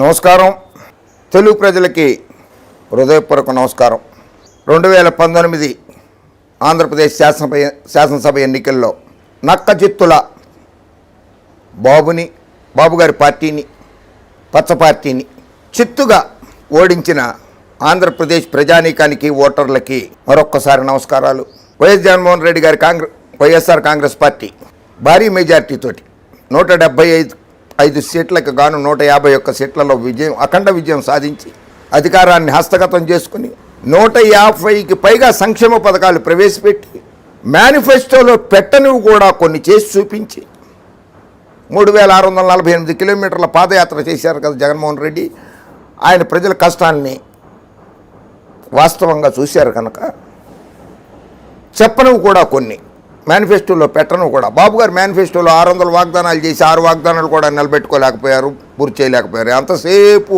నమస్కారం. తెలుగు ప్రజలకి హృదయపూర్వక నమస్కారం. రెండు వేల పంతొమ్మిది ఆంధ్రప్రదేశ్ శాసనసభ శాసనసభ ఎన్నికల్లో నక్క చిత్తుల బాబుని బాబుగారి పార్టీని పచ్చ పార్టీని చిత్తుగా ఓడించిన ఆంధ్రప్రదేశ్ ప్రజానీకానికి ఓటర్లకి మరొక్కసారి నమస్కారాలు. వైఎస్ జగన్మోహన్ రెడ్డి గారి కాంగ్రెస్ వైఎస్ఆర్ కాంగ్రెస్ పార్టీ భారీ మెజార్టీతోటి నూట డెబ్బై ఐదు ఐదు సీట్లకు గాను నూట యాభై ఒక్క సీట్లలో విజయం అఖండ విజయం సాధించి అధికారాన్ని హస్తగతం చేసుకుని నూట యాభైకి పైగా సంక్షేమ పథకాలు ప్రవేశపెట్టి మేనిఫెస్టోలో పెట్టనివి కూడా కొన్ని చేసి చూపించి మూడు వేల ఆరు వందల నలభై ఎనిమిది కిలోమీటర్ల పాదయాత్ర చేశారు కదా జగన్మోహన్ రెడ్డి. ఆయన ప్రజల కష్టాన్ని వాస్తవంగా చూశారు కనుక చెప్పనివి కూడా కొన్ని. మేనిఫెస్టోలో పెట్టను కూడా. బాబు గారు మేనిఫెస్టోలో ఆరు వందల వాగ్దానాలు చేసి ఆరు వాగ్దానాలు కూడా నిలబెట్టుకోలేకపోయారు పూర్తి చేయలేకపోయారు. అంతసేపు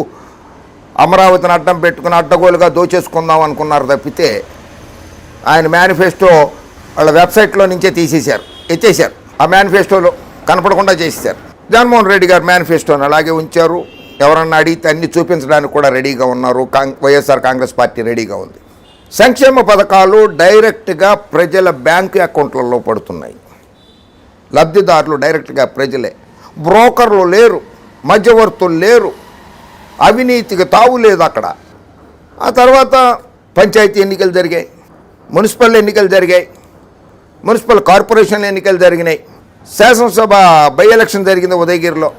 అమరావతిని అడ్డం పెట్టుకుని అడ్డగోలుగా దోచేసుకుందాం అనుకున్నారు తప్పితే ఆయన మేనిఫెస్టో వాళ్ళ వెబ్సైట్లో నుంచే తీసేశారు ఎత్తేసారు ఆ మేనిఫెస్టోలో కనపడకుండా చేసేశారు. జగన్మోహన్ రెడ్డి గారు మేనిఫెస్టోని అలాగే ఉంచారు. ఎవరన్నా అడిగితే అన్ని చూపించడానికి కూడా రెడీగా ఉన్నారు. కాంగ్ వైఎస్ఆర్ కాంగ్రెస్ పార్టీ రెడీగా ఉంది. సంక్షేమ పథకాలు డైరెక్ట్గా ప్రజల బ్యాంకు అకౌంట్లలో పడుతున్నాయి. లబ్ధిదారులు డైరెక్ట్గా ప్రజలే. బ్రోకర్లు లేరు మధ్యవర్తులు లేరు అవినీతికి తావు లేదు అక్కడ. ఆ తర్వాత పంచాయతీ ఎన్నికలు జరిగాయి మున్సిపల్ ఎన్నికలు జరిగాయి మున్సిపల్ కార్పొరేషన్ ఎన్నికలు జరిగినాయి. శాసనసభ బై ఎలక్షన్ జరిగింది ఉదయగిరిలో.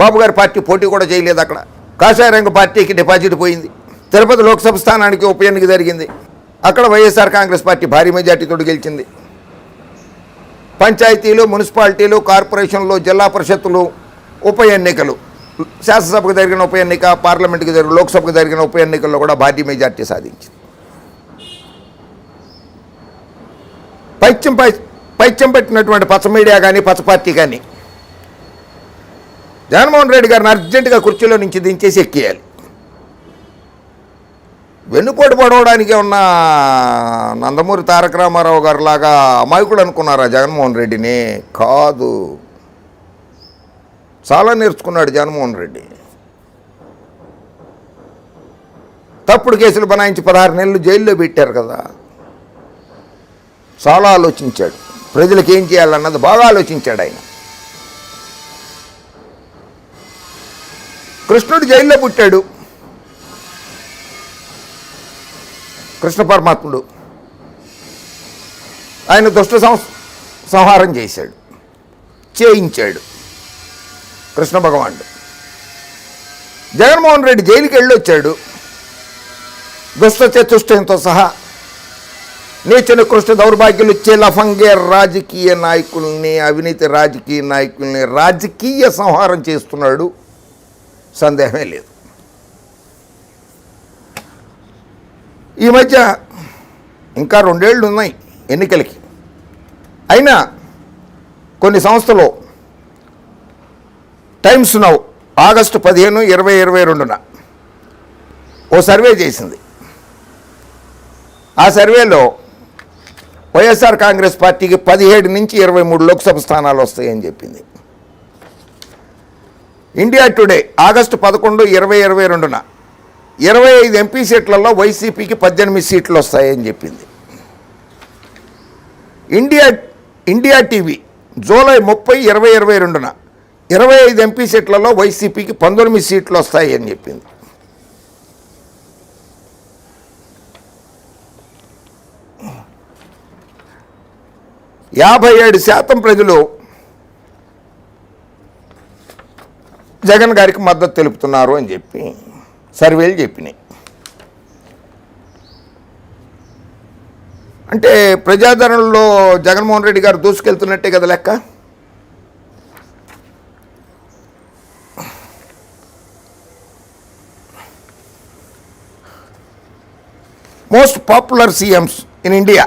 బాబు గారి పార్టీ పోటీ కూడా చేయలేదు అక్కడ. కాషాయరంగ పార్టీకి డిపాజిట్ పోయింది. తిరుపతి లోక్సభ స్థానానికి ఉప ఎన్నిక జరిగింది. అక్కడ వైఎస్ఆర్ కాంగ్రెస్ పార్టీ భారీ మెజార్టీతో గెలిచింది. పంచాయతీలు మున్సిపాలిటీలు కార్పొరేషన్లు జిల్లా పరిషత్తులు ఉప ఎన్నికలు. శాసనసభకు జరిగిన ఉప ఎన్నిక పార్లమెంట్కి జరిగిన లోక్సభకు జరిగిన ఉప ఎన్నికల్లో కూడా భారీ మెజార్టీ సాధించింది. పైత్యం పై పైత్యం పెట్టినటువంటి పచ్చ మీడియా కానీ పచ్చ పార్టీ కానీ జగన్మోహన్ రెడ్డి గారిని అర్జెంటుగా కుర్చీలో నుంచి దించేసి ఎక్కేయాలి. వెన్నుపోటు పడవడానికి ఉన్న నందమూరి తారక రామారావు గారు లాగా అమాయకుడు అనుకున్నారా జగన్మోహన్ రెడ్డిని? కాదు. చాలా నేర్చుకున్నాడు జగన్మోహన్ రెడ్డి. తప్పుడు కేసులు బనాయించి పదహారు నెలలు జైల్లో పెట్టారు కదా. చాలా ఆలోచించాడు. ప్రజలకు ఏం చేయాలన్నది బాగా ఆలోచించాడు ఆయన. కృష్ణుడు జైల్లో పుట్టాడు. కృష్ణ పరమాత్ముడు. ఆయన దుష్ట సం సంహారం చేశాడు. చేయించాడు. కృష్ణ భగవానుడు. జగన్మోహన్ రెడ్డి జైలుకి వెళ్ళి వచ్చాడు దుష్ట చతుష్టయంతో సహా నేచిన కృష్ణ దౌర్భాగ్యులు ఇచ్చే లఫంగే రాజకీయ నాయకుల్ని అవినీతి రాజకీయ నాయకుల్ని రాజకీయ సంహారం చేస్తున్నాడు. సందేహమే లేదు. ఈ మధ్య ఇంకా రెండేళ్ళు ఉన్నాయి ఎన్నికలకి. అయినా కొన్ని సంస్థలు టైమ్స్ నౌ ఆగస్టు పదిహేను ఇరవై ఇరవై రెండున ఓ సర్వే చేసింది. ఆ సర్వేలో వైఎస్ఆర్ కాంగ్రెస్ పార్టీకి పదిహేడు నుంచి ఇరవై మూడు లోక్సభ స్థానాలు వస్తాయని చెప్పింది. ఇండియా టుడే ఆగస్టు పదకొండు ఇరవై ఇరవై రెండున ఇరవై ఐదు ఎంపీ సీట్లలో వైసీపీకి పద్దెనిమిది సీట్లు వస్తాయని చెప్పింది. ఇండియా ఇండియా టీవీ జూలై ముప్పై ఇరవై ఇరవై రెండున ఇరవై ఐదు ఎంపీ సీట్లలో వైసీపీకి పంతొమ్మిది సీట్లు వస్తాయి అని చెప్పింది. యాభై ఏడు శాతం ప్రజలు జగన్ గారికి మద్దతు తెలుపుతున్నారు అని చెప్పి సర్వేలు చెప్పినాయి. అంటే ప్రజాదరణలో జగన్మోహన్ రెడ్డి గారు దూసుకెళ్తున్నట్టే కదా లెక్క? Most popular CMs in India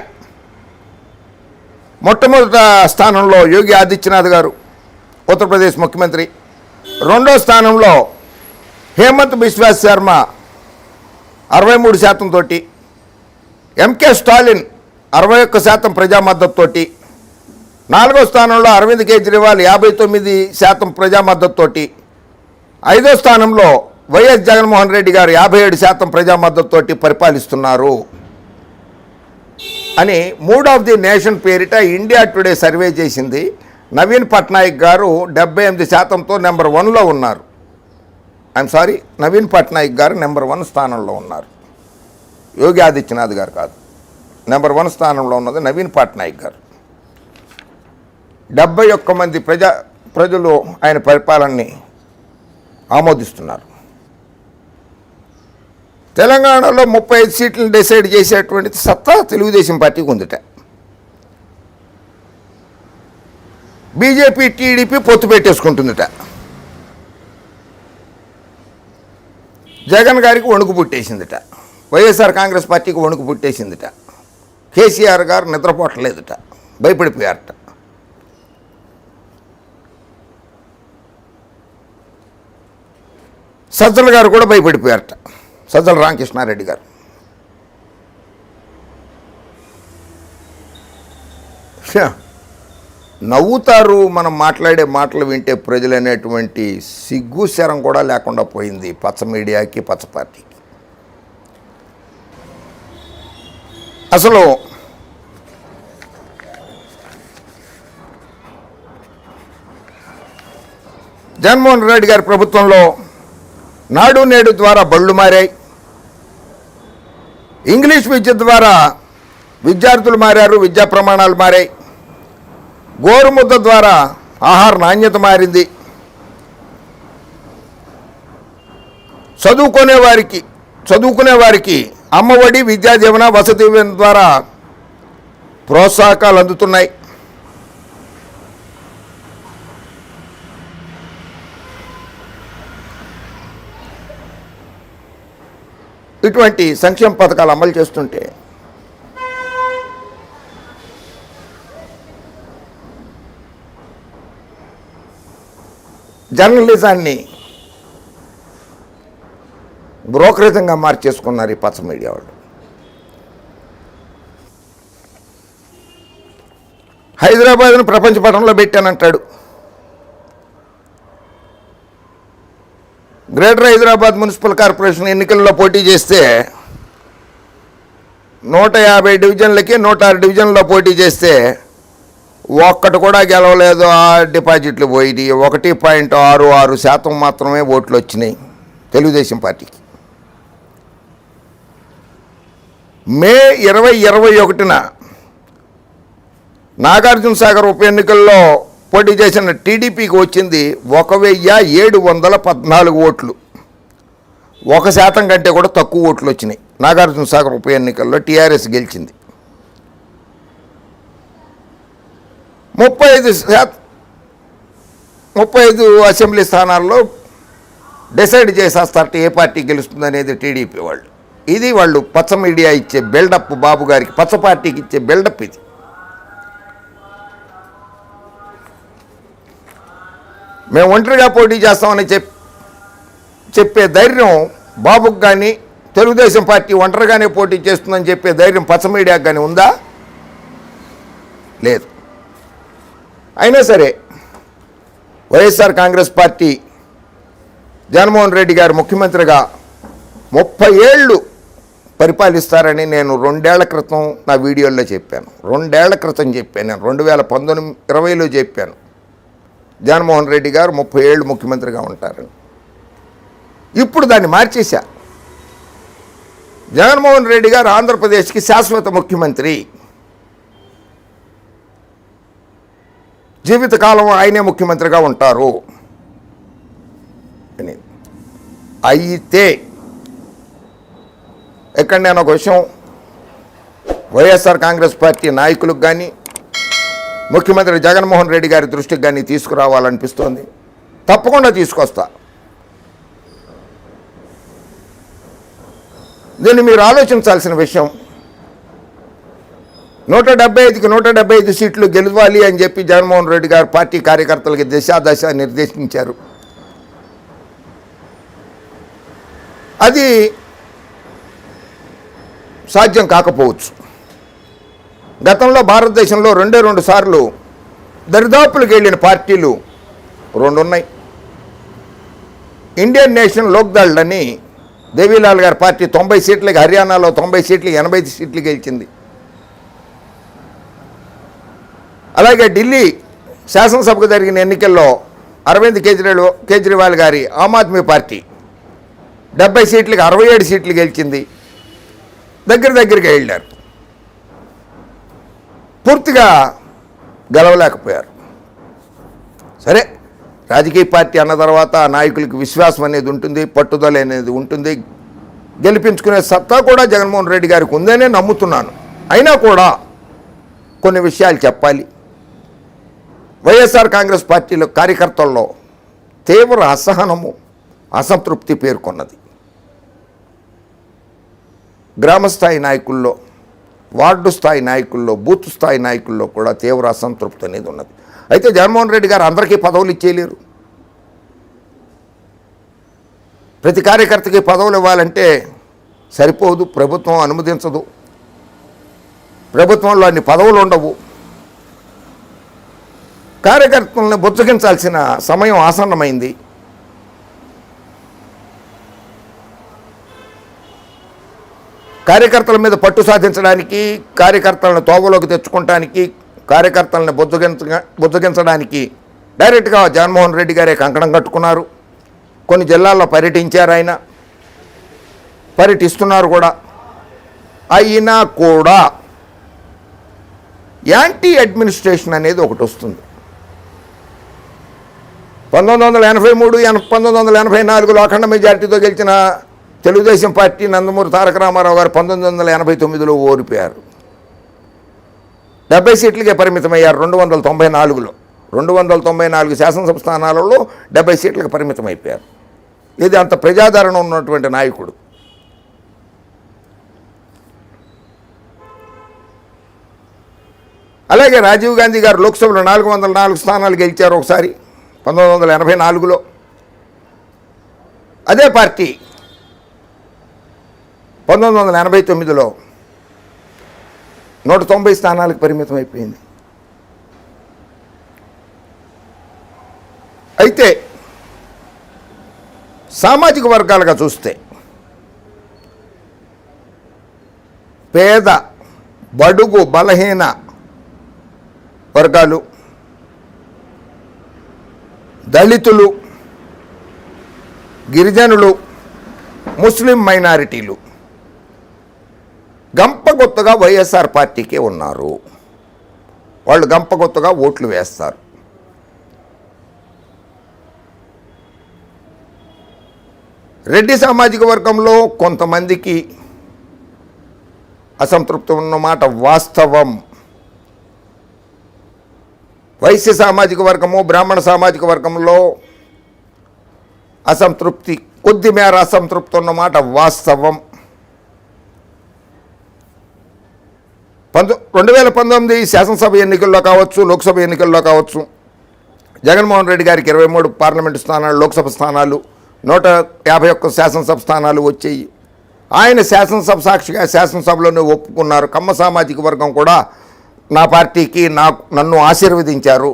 మొట్టమొదట స్థానంలో యోగి ఆదిత్యనాథ్ గారు ఉత్తరప్రదేశ్ ముఖ్యమంత్రి. రెండో స్థానంలో హేమంత్ బిశ్వాస్ శర్మ అరవై మూడు శాతంతో ఎంకే స్టాలిన్ అరవై ఒక్క శాతం ప్రజా మద్దతుతోటి నాలుగో స్థానంలో అరవింద్ కేజ్రీవాల్ యాభై తొమ్మిది శాతం ప్రజా మద్దతుతోటి ఐదో స్థానంలో వైఎస్ జగన్మోహన్ రెడ్డి గారు యాభై ఏడు శాతం ప్రజా మద్దతుతోటి పరిపాలిస్తున్నారు. అని మూడ్ ఆఫ్ ది నేషన్ పేరిట ఇండియా టుడే సర్వే చేసింది. నవీన్ పట్నాయక్ గారు డెబ్బై ఎనిమిది శాతంతో నెంబర్ వన్లో ఉన్నారు. ఐఎమ్ సారీ నవీన్ పట్నాయక్ గారు నెంబర్ వన్ స్థానంలో ఉన్నారు. యోగి ఆదిత్యనాథ్ గారు కాదు. నెంబర్ వన్ స్థానంలో ఉన్నది నవీన్ పట్నాయక్ గారు. డెబ్బై ఒక్క మంది ప్రజా ప్రజలు ఆయన పరిపాలనని ఆమోదిస్తున్నారు. తెలంగాణలో ముప్పై ఐదు సీట్లను డిసైడ్ చేసేటువంటి సత్తా తెలుగుదేశం పార్టీకి ఉందిట. బీజేపీ టీడీపీ పొత్తు పెట్టేసుకుంటుందిట. జగన్ గారికి వణుకు పుట్టేసిందిట. వైఎస్ఆర్ కాంగ్రెస్ పార్టీకి వణుకు పుట్టేసిందిట. కేసీఆర్ గారు నిద్రపోవట్లేదుట. భయపడిపోయారట. సజ్జల గారు కూడా భయపడిపోయారట. సజ్జల రామకృష్ణారెడ్డి గారు. Yeah. నవ్వుతారు మనం మాట్లాడే మాటలు వింటే ప్రజలు అనేటువంటి సిగ్గు శరం కూడా లేకుండా పోయింది పచ్చ మీడియాకి పచ్చ పార్టీకి. అసలు జగన్మోహన్ రెడ్డి గారి ప్రభుత్వంలో నాడు నేడు ద్వారా బళ్ళు మారాయి. ఇంగ్లీష్ విద్య ద్వారా విద్యార్థులు మారారు విద్యా ప్రమాణాలు మారాయి. గోరుముద్ద ద్వారా ఆహార నాణ్యత మారింది. చదువుకునే వారికి చదువుకునే వారికి అమ్మఒడి విద్యా జీవన వసతి ద్వారా ప్రోత్సాహకాలు అందుతున్నాయి. ఇటువంటి సంక్షేమ పథకాలు అమలు చేస్తుంటే జర్నలిజాన్ని బ్రోకరేజంగా మార్చేసుకున్నారు ఈ పచ్చ మీడియా వాళ్ళు. హైదరాబాద్ను ప్రపంచ పటంలో పెట్టానంటాడు. గ్రేటర్ హైదరాబాద్ మున్సిపల్ కార్పొరేషన్ ఎన్నికల్లో పోటీ చేస్తే నూట యాభై డివిజన్లకి నూట ఆరు డివిజన్లో పోటీ చేస్తే ఒక్కటి కూడా గెలవలేదు ఆ డిపాజిట్లు పోయి ఒకటి పాయింట్ ఆరు ఆరు శాతం మాత్రమే ఓట్లు వచ్చినాయి తెలుగుదేశం పార్టీకి. మే ఇరవై ఇరవై ఒకటిన నాగార్జున సాగర్ ఉప ఎన్నికల్లో పోటీ చేసిన టీడీపీకి వచ్చింది ఒక వెయ్యి ఏడు వందల పద్నాలుగు ఓట్లు. ఒక శాతం కంటే కూడా తక్కువ ఓట్లు వచ్చినాయి నాగార్జున సాగర్ ఉప ఎన్నికల్లో టీఆర్ఎస్ గెలిచింది. ముప్పై ఐదు శాతం ముప్పై ఐదు అసెంబ్లీ స్థానాల్లో డిసైడ్ చేసేస్తారట ఏ పార్టీ గెలుస్తుంది అనేది టీడీపీ వాళ్ళు. ఇది వాళ్ళు పచ్చ మీడియా ఇచ్చే బిల్డప్ బాబు గారికి పచ్చ పార్టీకి ఇచ్చే బిల్డప్ ఇది. మేము ఒంటరిగా పోటీ చేస్తామని చెప్ చెప్పే ధైర్యం బాబుకు కానీ తెలుగుదేశం పార్టీ ఒంటరిగానే పోటీ చేస్తుందని చెప్పే ధైర్యం పచ్చ మీడియాకు కానీ ఉందా? లేదు. అయినా సరే వైఎస్ఆర్ కాంగ్రెస్ పార్టీ జగన్మోహన్ రెడ్డి గారు ముఖ్యమంత్రిగా ముప్పై ఏళ్ళు పరిపాలిస్తారని నేను రెండేళ్ళ క్రితం నా వీడియోల్లో చెప్పాను. రెండేళ్ళ క్రితం చెప్పాను. నేను రెండు వేల పంతొమ్మిది ఇరవైలో చెప్పాను. జగన్మోహన్ రెడ్డి గారు ముప్పై ఏళ్ళు ముఖ్యమంత్రిగా ఉంటారని. ఇప్పుడు దాన్ని మార్చేశా. జగన్మోహన్ రెడ్డి గారు ఆంధ్రప్రదేశ్కి శాశ్వత ముఖ్యమంత్రి. జీవితకాలం ఆయనే ముఖ్యమంత్రిగా ఉంటారు. అని. అయితే ఇక్కడ నేను ఒక విషయం వైఎస్ఆర్ కాంగ్రెస్ పార్టీ నాయకులకు కానీ ముఖ్యమంత్రి జగన్మోహన్ రెడ్డి గారి దృష్టికి కానీ తీసుకురావాలనిపిస్తోంది. తప్పకుండా తీసుకొస్తా. దీన్ని మీరు ఆలోచించాల్సిన విషయం నూట డెబ్బై ఐదుకి నూట డెబ్బై ఐదు సీట్లు గెలవాలి అని చెప్పి జగన్మోహన్ రెడ్డి గారు పార్టీ కార్యకర్తలకి దశాదశ నిర్దేశించారు. అది సాధ్యం కాకపోవచ్చు. గతంలో భారతదేశంలో రెండే రెండు సార్లు దరిదాపులకు వెళ్ళిన పార్టీలు రెండు ఉన్నాయి ఇండియన్ నేషనల్ లోక్దళ్ అని దేవీలాల్ గారి పార్టీ తొంభై సీట్లకి హర్యానాలో తొంభై సీట్లు ఎనభై సీట్లు గెలిచింది. అలాగే ఢిల్లీ శాసనసభకు జరిగిన ఎన్నికల్లో అరవింద్ కేజ్రీవాల్ కేజ్రీవాల్ గారి ఆమ్ ఆద్మీ పార్టీ డెబ్బై సీట్లకు అరవై ఏడు సీట్లు గెలిచింది. దగ్గర దగ్గరికి వెళ్ళారు. పూర్తిగా గెలవలేకపోయారు. సరే రాజకీయ పార్టీ అన్న తర్వాత నాయకులకు నాయకులకి విశ్వాసం అనేది ఉంటుంది పట్టుదల అనేది ఉంటుంది. గెలిపించుకునే సత్తా కూడా జగన్మోహన్ రెడ్డి గారికి ఉందనే నమ్ముతున్నాను. అయినా కూడా కొన్ని విషయాలు చెప్పాలి. వైఎస్ఆర్ కాంగ్రెస్ పార్టీలో కార్యకర్తల్లో తీవ్ర అసహనము అసంతృప్తి పేర్కొన్నది. గ్రామస్థాయి నాయకుల్లో వార్డు స్థాయి నాయకుల్లో బూత్ స్థాయి నాయకుల్లో కూడా తీవ్ర అసంతృప్తి అనేది ఉన్నది. అయితే జగన్మోహన్ రెడ్డి గారు అందరికీ పదవులు ఇచ్చేయలేరు. ప్రతి కార్యకర్తకి పదవులు ఇవ్వాలంటే సరిపోదు ప్రభుత్వం అనుమతించదు. ప్రభుత్వంలో అన్ని పదవులు ఉండవు. కార్యకర్తలను బుచ్చగించాల్సిన సమయం ఆసన్నమైంది. కార్యకర్తల మీద పట్టు సాధించడానికి కార్యకర్తలను తోవలోకి తెచ్చుకోవటానికి కార్యకర్తలను బుజ్జగించ బుజ్జగించడానికి డైరెక్ట్గా జగన్మోహన్ రెడ్డి గారే కంకణం కట్టుకున్నారు. కొన్ని జిల్లాల్లో పర్యటించారు ఆయన. పర్యటిస్తున్నారు కూడా. అయినా కూడా యాంటీ అడ్మినిస్ట్రేషన్ అనేది ఒకటి వస్తుంది. పంతొమ్మిది వందల ఎనభై మూడు పంతొమ్మిది వందల ఎనభై నాలుగులో అఖండ మెజార్టీతో గెలిచిన తెలుగుదేశం పార్టీ నందమూరి తారక రామారావు గారు పంతొమ్మిది వందల ఎనభై తొమ్మిదిలో ఓడిపోయారు. డెబ్బై సీట్లకే పరిమితమయ్యారు రెండు వందల తొంభై నాలుగులో. రెండు వందల తొంభై నాలుగు శాసనసభ స్థానాలలో డెబ్బై సీట్లకు పరిమితం అయిపోయారు ఇది అంత ప్రజాదరణ ఉన్నటువంటి నాయకుడు. అలాగే రాజీవ్ గాంధీ గారు లోక్సభలో నాలుగు వందల నాలుగు స్థానాలు గెలిచారు ఒకసారి. పంతొమ్మిది వందల ఎనభై నాలుగులో అదే పార్టీ పంతొమ్మిది వందల ఎనభై తొమ్మిదిలో నూట తొంభై స్థానాలకు పరిమితం అయిపోయింది. అయితే సామాజిక వర్గాలుగా చూస్తే పేద బడుగు బలహీన వర్గాలు దళితులు గిరిజనులు ముస్లిం మైనారిటీలు గంపగొత్తగా వైఎస్ఆర్ పార్టీకే ఉన్నారు. వాళ్ళు గంపగొత్తగా ఓట్లు వేస్తారు. రెడ్డి సామాజిక వర్గంలో కొంతమందికి అసంతృప్తి ఉన్నమాట వాస్తవం. వైశ్య సామాజిక వర్గము బ్రాహ్మణ సామాజిక వర్గంలో అసంతృప్తి కొద్ది మేర అసంతృప్తి ఉన్నమాట వాస్తవం. పంతొ రెండు వేల పంతొమ్మిది శాసనసభ ఎన్నికల్లో కావచ్చు లోక్సభ ఎన్నికల్లో కావచ్చు జగన్మోహన్ రెడ్డి గారికి ఇరవై మూడు పార్లమెంటు స్థానాలు లోక్సభ స్థానాలు నూట యాభై ఒక్క శాసనసభ స్థానాలు వచ్చాయి. ఆయన శాసనసభ సాక్షిగా శాసనసభలోనే ఒప్పుకున్నారు. కమ్మ సామాజిక వర్గం కూడా నా పార్టీకి నాకు నన్ను ఆశీర్వదించారు.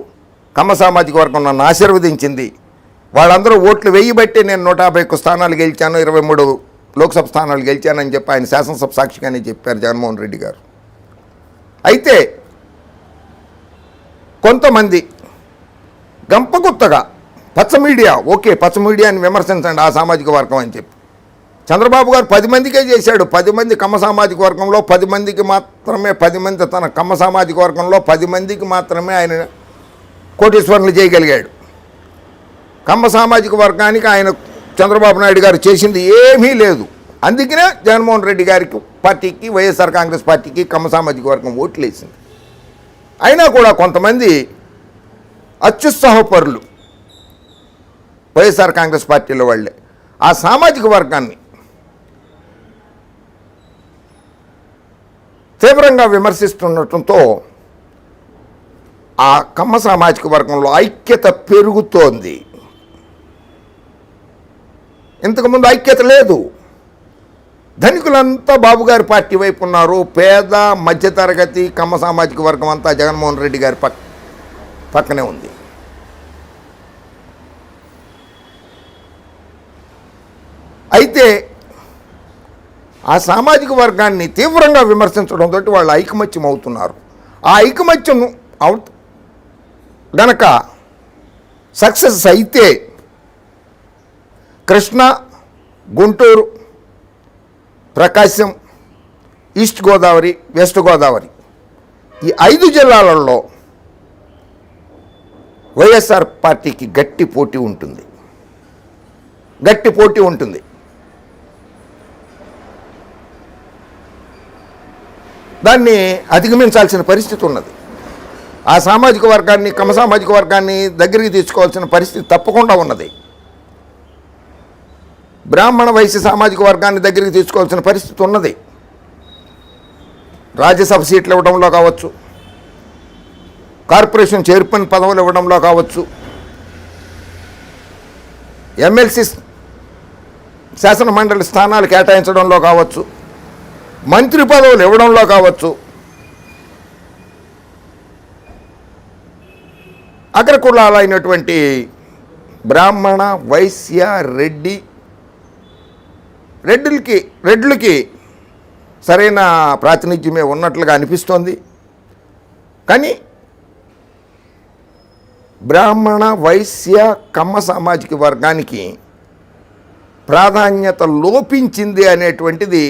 కమ్మ సామాజిక వర్గం నన్ను ఆశీర్వదించింది. వాళ్ళందరూ ఓట్లు వెయ్యి బట్టి నేను నూట యాభై ఒక్క స్థానాలు గెలిచాను ఇరవై మూడు లోక్సభ స్థానాలు గెలిచానని చెప్పి ఆయన శాసనసభ సాక్షిగానే చెప్పారు జగన్మోహన్ రెడ్డి గారు. అయితే కొంతమంది గంపగుత్తగా పచ్చ మీడియా ఓకే పచ్చ మీడియాని విమర్శించండి ఆ సామాజిక వర్గం అని చెప్పి. చంద్రబాబు గారు పది మందికే చేశాడు. పది మంది కమ్మ సామాజిక వర్గంలో పది మందికి మాత్రమే పది మంది తన కమ్మ సామాజిక వర్గంలో పది మందికి మాత్రమే ఆయన కోటీశ్వరులు చేయగలిగాడు. కమ్మ సామాజిక వర్గానికి ఆయన చంద్రబాబు నాయుడు గారు చేసింది ఏమీ లేదు. అందుకనే జగన్మోహన్ రెడ్డి గారికి పార్టీకి వైఎస్ఆర్ కాంగ్రెస్ పార్టీకి కమ్మ సామాజిక వర్గం ఓట్లు వేసింది అయినా కూడా కొంతమంది అత్యుత్సాహపరులు వైఎస్ఆర్ కాంగ్రెస్ పార్టీలో వాళ్ళే. ఆ సామాజిక వర్గాన్ని తీవ్రంగా విమర్శిస్తుండటంతో ఆ కమ్మ సామాజిక వర్గంలో ఐక్యత పెరుగుతోంది. ఇంతకుముందు ఐక్యత లేదు. ధనికులంతా బాబుగారి పార్టీ వైపు ఉన్నారు. పేద మధ్యతరగతి కమ్మ సామాజిక వర్గం అంతా జగన్మోహన్ రెడ్డి గారి పక్ పక్కనే ఉంది. అయితే ఆ సామాజిక వర్గాన్ని తీవ్రంగా విమర్శించడంతో వాళ్ళు ఐకమత్యం అవుతున్నారు ఆ ఐకమత్యం అవు గనక సక్సెస్ అయితే కృష్ణ గుంటూరు ప్రకాశం ఈస్ట్ గోదావరి వెస్ట్ గోదావరి ఈ ఐదు జిల్లాలలో వైఎస్ఆర్ పార్టీకి గట్టి పోటీ ఉంటుంది. గట్టి పోటీ ఉంటుంది. దాన్ని అధిగమించాల్సిన పరిస్థితి ఉన్నది. ఆ సామాజిక వర్గాన్ని కమ సామాజిక వర్గాన్ని దగ్గరికి తీసుకోవాల్సిన పరిస్థితి తప్పకుండా ఉన్నది. బ్రాహ్మణ వైశ్య సామాజిక వర్గాన్ని దగ్గరికి తీసుకోవాల్సిన పరిస్థితి ఉన్నది. రాజ్యసభ సీట్లు ఇవ్వడంలో కావచ్చు కార్పొరేషన్ చైర్మన్ పదవులు ఇవ్వడంలో కావచ్చు ఎమ్మెల్సీ శాసన మండలి స్థానాలు కేటాయించడంలో కావచ్చు మంత్రి పదవులు ఇవ్వడంలో కావచ్చు. అగ్రకులాలైనటువంటి బ్రాహ్మణ వైశ్య రెడ్డి రెడ్డిలకి రెడ్లకి సరైన ప్రాతినిధ్యమే ఉన్నట్లుగా అనిపిస్తోంది. కానీ బ్రాహ్మణ వైశ్య కమ్మ సామాజిక వర్గానికి ప్రాధాన్యత లోపించింది అనేటువంటిది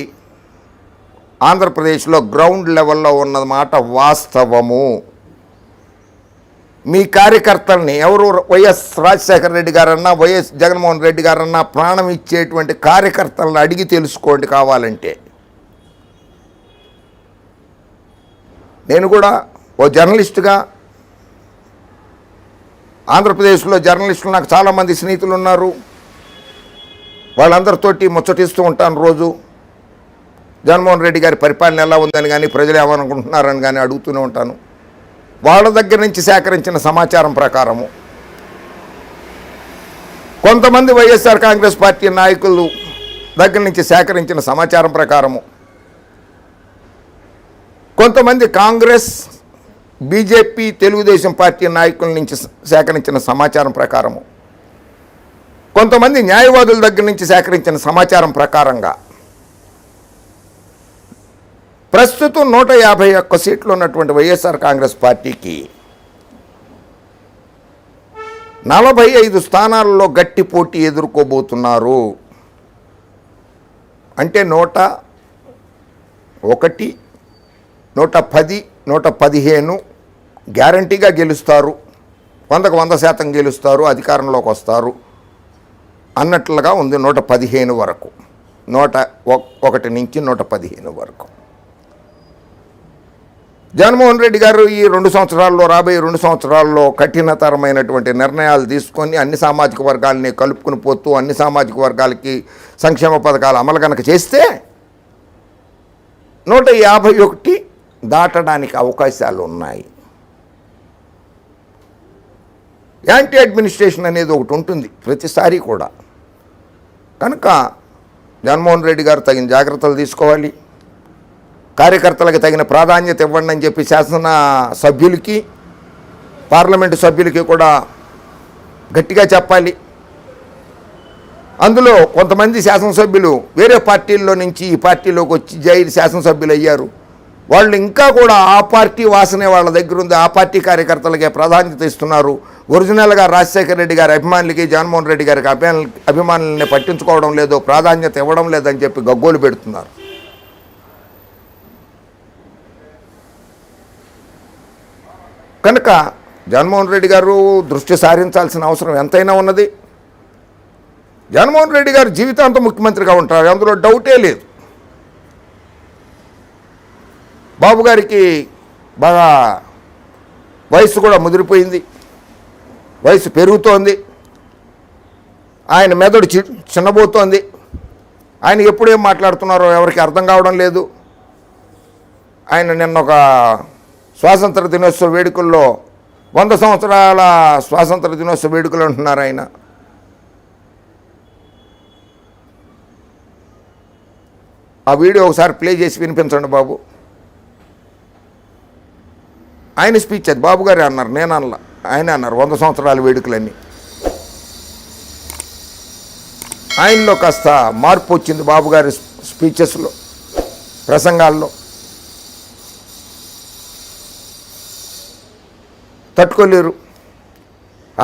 ఆంధ్రప్రదేశ్లో గ్రౌండ్ లెవెల్లో ఉన్నమాట వాస్తవము. మీ కార్యకర్తల్ని ఎవరు వైఎస్ రాజశేఖర రెడ్డి గారన్నా వైఎస్ జగన్మోహన్ రెడ్డి గారన్నా ప్రాణం ఇచ్చేటువంటి కార్యకర్తలను అడిగి తెలుసుకోండి కావాలంటే. నేను కూడా ఓ జర్నలిస్టుగా ఆంధ్రప్రదేశ్లో జర్నలిస్టులు నాకు చాలామంది స్నేహితులు ఉన్నారు. వాళ్ళందరితోటి ముచ్చటిస్తూ ఉంటాను రోజు. జగన్మోహన్ రెడ్డి గారి పరిపాలన ఎలా ఉందని కానీ ప్రజలు ఏమనుకుంటున్నారని కానీ అడుగుతూనే ఉంటాను. వాళ్ళ దగ్గర నుంచి సేకరించిన సమాచారం ప్రకారము కొంతమంది వైఎస్ఆర్ కాంగ్రెస్ పార్టీ నాయకులు దగ్గర నుంచి సేకరించిన సమాచారం ప్రకారము కొంతమంది కాంగ్రెస్ బీజేపీ తెలుగుదేశం పార్టీ నాయకుల నుంచి సేకరించిన సమాచారం ప్రకారము కొంతమంది న్యాయవాదుల దగ్గర నుంచి సేకరించిన సమాచారం ప్రకారంగా ప్రస్తుతం నూట యాభై ఒక్క సీట్లు ఉన్నటువంటి వైఎస్ఆర్ కాంగ్రెస్ పార్టీకి నలభై ఐదు స్థానాల్లో గట్టి పోటీ ఎదుర్కోబోతున్నారు. అంటే నూట ఒకటి నూట పది నూట పదిహేను గ్యారంటీగా గెలుస్తారు. వందకు వంద శాతం గెలుస్తారు అధికారంలోకి వస్తారు అన్నట్లుగా ఉంది నూట పదిహేను వరకు. నూట ఒకటి నుంచి నూట పదిహేను వరకు. జగన్మోహన్ రెడ్డి గారు ఈ రెండు సంవత్సరాల్లో రాబోయే రెండు సంవత్సరాల్లో కఠినతరమైనటువంటి నిర్ణయాలు తీసుకొని అన్ని సామాజిక వర్గాలని కలుపుకుని పోతూ అన్ని సామాజిక వర్గాలకి సంక్షేమ పథకాలు అమలు కనుక చేస్తే నూట యాభై ఒకటి దాటడానికి అవకాశాలు ఉన్నాయి. యాంటీ అడ్మినిస్ట్రేషన్ అనేది ఒకటి ఉంటుంది ప్రతిసారి కూడా. కనుక జగన్మోహన్ రెడ్డి గారు తగిన జాగ్రత్తలు తీసుకోవాలి. కార్యకర్తలకు తగిన ప్రాధాన్యత ఇవ్వండి అని చెప్పి శాసన సభ్యులకి పార్లమెంటు సభ్యులకి కూడా గట్టిగా చెప్పాలి. అందులో కొంతమంది శాసనసభ్యులు వేరే పార్టీల్లో నుంచి ఈ పార్టీలోకి వచ్చి జైలు శాసనసభ్యులు అయ్యారు. వాళ్ళు ఇంకా కూడా ఆ పార్టీ వాసనే వాళ్ళ దగ్గర ఉంది. ఆ పార్టీ కార్యకర్తలకే ప్రాధాన్యత ఇస్తున్నారు. ఒరిజినల్గా రాజశేఖర రెడ్డి గారి అభిమానులకి జగన్మోహన్ రెడ్డి గారికి అభిమానులు అభిమానులని పట్టించుకోవడం లేదో ప్రాధాన్యత ఇవ్వడం లేదని చెప్పి గగ్గోలు పెడుతున్నారు. కనుక జగన్మోహన్ రెడ్డి గారు దృష్టి సారించాల్సిన అవసరం ఎంతైనా ఉన్నది. జగన్మోహన్ రెడ్డి గారు జీవితాంతం ముఖ్యమంత్రిగా ఉంటారు. అందులో డౌటే లేదు. బాబు గారికి బాగా వయసు కూడా ముదిరిపోయింది. వయసు పెరుగుతోంది. ఆయన మెదడు చి చిన్నబోతోంది. ఆయన ఎప్పుడేం మాట్లాడుతున్నారో ఎవరికి అర్థం కావడం లేదు. ఆయన నిన్న ఒక స్వాతంత్ర దినోత్సవ వేడుకల్లో వంద సంవత్సరాల స్వాతంత్ర దినోత్సవ వేడుకలు అంటున్నారు ఆయన. ఆ వీడియో ఒకసారి ప్లే చేసి వినిపించండి బాబు. ఆయన స్పీచ్ అది. బాబు గారే అన్నారు నేను అనలా ఆయన అన్నారు వంద సంవత్సరాల వేడుకలన్నీ. ఆయనలో కాస్త మార్పు వచ్చింది బాబుగారి స్పీచెస్లో ప్రసంగాల్లో. తట్టుకోలేరు.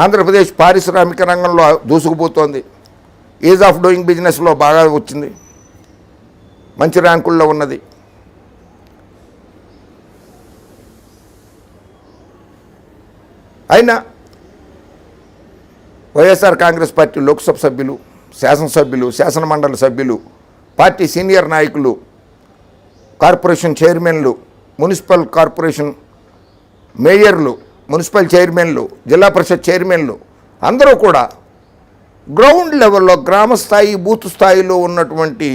ఆంధ్రప్రదేశ్ పారిశ్రామిక రంగంలో దూసుకుపోతోంది. ఈజ్ ఆఫ్ డూయింగ్ బిజినెస్లో బాగా వచ్చింది. మంచి ర్యాంకుల్లో ఉన్నది. అయినా వైఎస్ఆర్ కాంగ్రెస్ పార్టీ లోక్సభ సభ్యులు శాసనసభ్యులు శాసనమండలి సభ్యులు పార్టీ సీనియర్ నాయకులు కార్పొరేషన్ చైర్మన్లు మున్సిపల్ కార్పొరేషన్ మేయర్లు మున్సిపల్ చైర్మన్లు జిల్లా పరిషత్ చైర్మన్లు అందరూ కూడా గ్రౌండ్ లెవెల్లో గ్రామ స్థాయి బూత్ స్థాయిలో ఉన్నటువంటి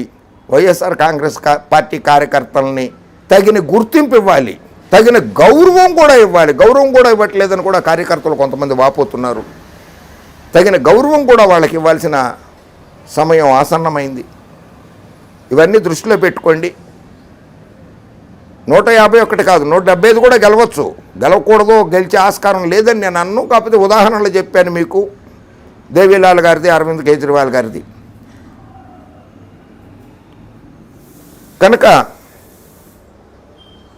వైఎస్ఆర్ కాంగ్రెస్ పార్టీ కార్యకర్తల్ని తగిన గుర్తింపు ఇవ్వాలి తగిన గౌరవం కూడా ఇవ్వాలి. గౌరవం కూడా ఇవ్వట్లేదని కూడా కార్యకర్తలు కొంతమంది వాపోతున్నారు. తగిన గౌరవం కూడా వాళ్ళకి ఇవ్వాల్సిన సమయం ఆసన్నమైంది. ఇవన్నీ దృష్టిలో పెట్టుకోండి. నూట యాభై ఒకటి కాదు నూట డెబ్బై ఐదు కూడా గెలవచ్చు. గెలవకూడదు గెలిచే ఆస్కారం లేదని నేను అన్ను. కాకపోతే ఉదాహరణలు చెప్పాను మీకు. దేవీలాల్ గారిది అరవింద్ కేజ్రీవాల్ గారిది. కనుక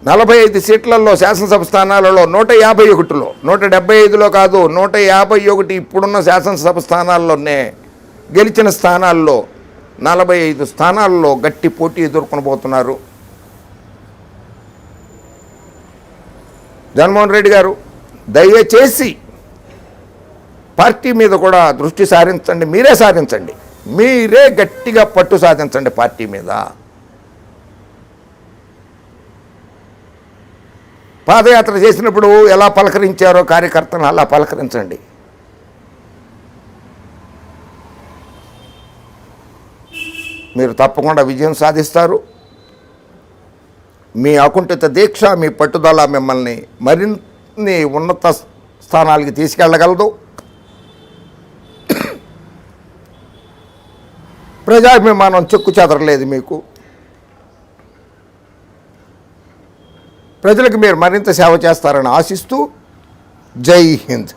నలభై ఐదు సీట్లలో శాసనసభ స్థానాలలో నూట యాభై ఒకటిలో నూట డెబ్బై ఐదులో కాదు నూట యాభై ఒకటి ఇప్పుడున్న శాసనసభ స్థానాల్లోనే గెలిచిన స్థానాల్లో నలభై ఐదు స్థానాల్లో గట్టి పోటీ ఎదుర్కొనబోతున్నారు. జగన్మోహన్ రెడ్డి గారు దయచేసి పార్టీ మీద కూడా దృష్టి సారించండి మీరే సాధించండి మీరే గట్టిగా పట్టు సాధించండి పార్టీ మీద. పాదయాత్ర చేసినప్పుడు ఎలా పలకరించారో కార్యకర్తను అలా పలకరించండి. మీరు తప్పకుండా విజయం సాధిస్తారు. మీ అకుంఠిత దీక్ష మీ పట్టుదల మిమ్మల్ని మరిన్ని ఉన్నత స్థానాలకి తీసుకెళ్ళగలదు. ప్రజాభిమానం చెక్కు చెదరలేదు మీకు. ప్రజలకు మీరు మరింత సేవ చేస్తారని ఆశిస్తూ జై హింద్.